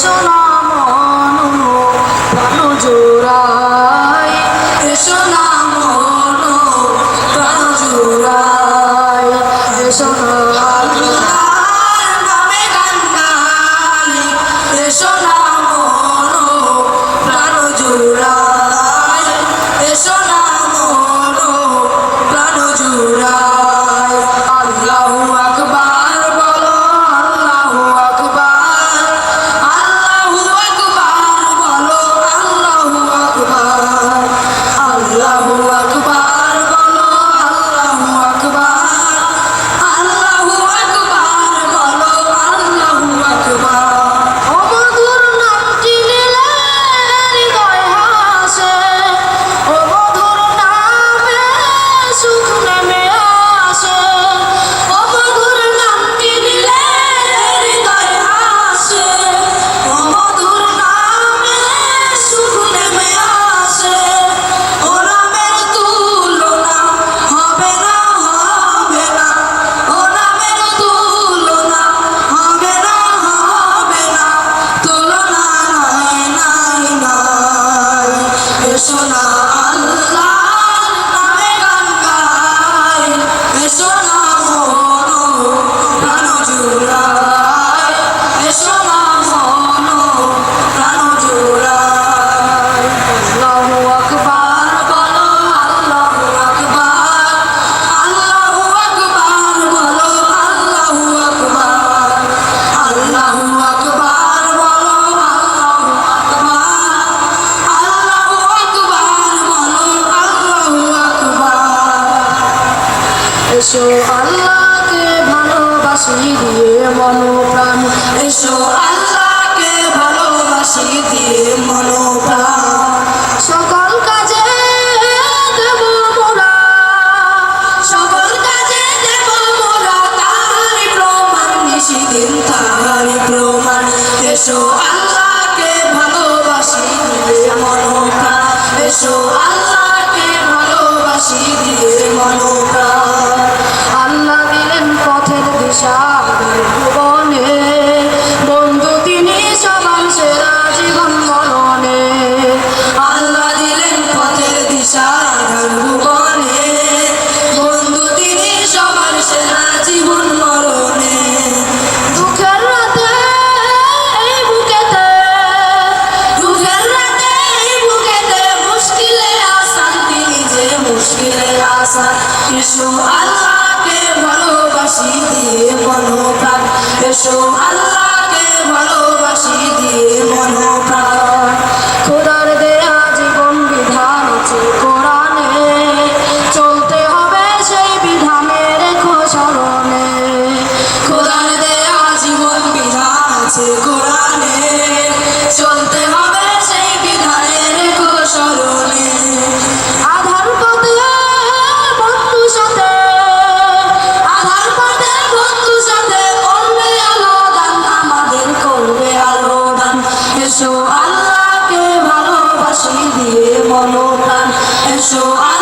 এসো না মনো প্রাণ জোড়ায়। এসো না মনো প্রাণ জোড়ায়। এসো না এসো না এসো আল্লাহকে ভালোবাসি দিয়ে মনোপ্রাণ। এসো আল্লাহকে ভালোবাসি দিয়ে মনোপ্রাণ। সকল কাজে দেব মোরা। সকল কাজে দেব মোরা তার প্রমাণ নিশি দিন তার প্রমাণ। এসো আল্লাহকে ভালোবাসি দিয়ে মনোপ্রাণ। এসো এসো আল্লাহকে ভালোবাসি দিয়ে মনোপ্রাণ। এসো আল্লাহকে ভালোবাসি দিয়ে মনোপ্রাণ। খোদার দেয়া জীবন বিধান আছে কোরআনে। চলতে হবে সেই বিধানের রেখো স্মরণে খোদার দেয়া জীবন বিধান আছে কোরআনে। চলতে হবে এসো আল্লাহকে ভালোবাসি দিয়ে মনো প্রাণ এসো আল্লাহ